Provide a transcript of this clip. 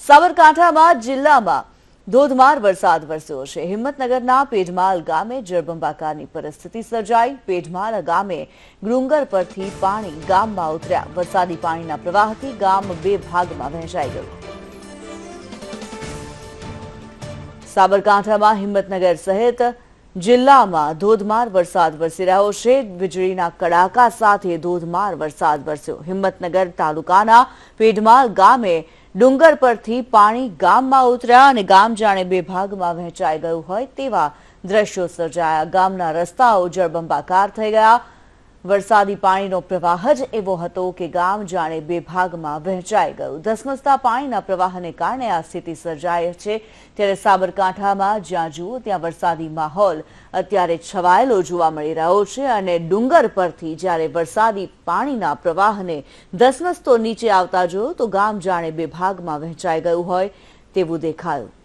સાબરકાંઠામાં, જિલ્લામાં ધોધમાર વરસાદ વરસ્યો છે. હિંમતનગરના પેઢમાલ ગામે જળબંબાકારની પરિસ્થિતિ સર્જાઈ. પેઢમાલ ગામે ગ્રુંગર પરથી પાણી ગામમાં ઉતર્યા. વરસાદી પાણીના પ્રવાહથી ગામ બે ભાગમાં વહેંચાઈ ગયું. સાબરકાંઠામાં હિંમતનગર સહિત જિલ્લામાં ધોધમાર વરસાદ વરસી રહ્યો છે. વીજળીના કડાકા સાથે ધોધમાર વરસાદ વરસ્યો. હિંમતનગર તાલુકાના પેઢમાલ ગામે ડુંગર પરથી પાણી ગામમાં ઉતર્યા અને ગામ જાણે બે ભાગમાં વહેંચાઈ ગયું હોય તેવા દ્રશ્યો સર્જાયા. ગામના રસ્તાઓ જળબંબાકાર થઈ ગયા. વરસાદી પાણીનો પ્રવાહ જ એવો હતો કે ગામ જાણે બે ભાગમાં વહેંચાઈ ગયું. ધસમસતા પાણીના પ્રવાહને કારણે આ સ્થિતિ સર્જાઈ છે. ત્યારે સાબરકાંઠામાં જ્યાં જુઓ ત્યાં વરસાદી માહોલ અત્યારે છવાયેલો જોવા મળી રહ્યો છે અને ડુંગર પરથી જ્યારે વરસાદી પાણીના પ્રવાહને ધસમસતો નીચે આવતા જોયો તો ગામ જાણે બે ભાગમાં વહેંચાઈ ગયું હોય તેવું દેખાયું.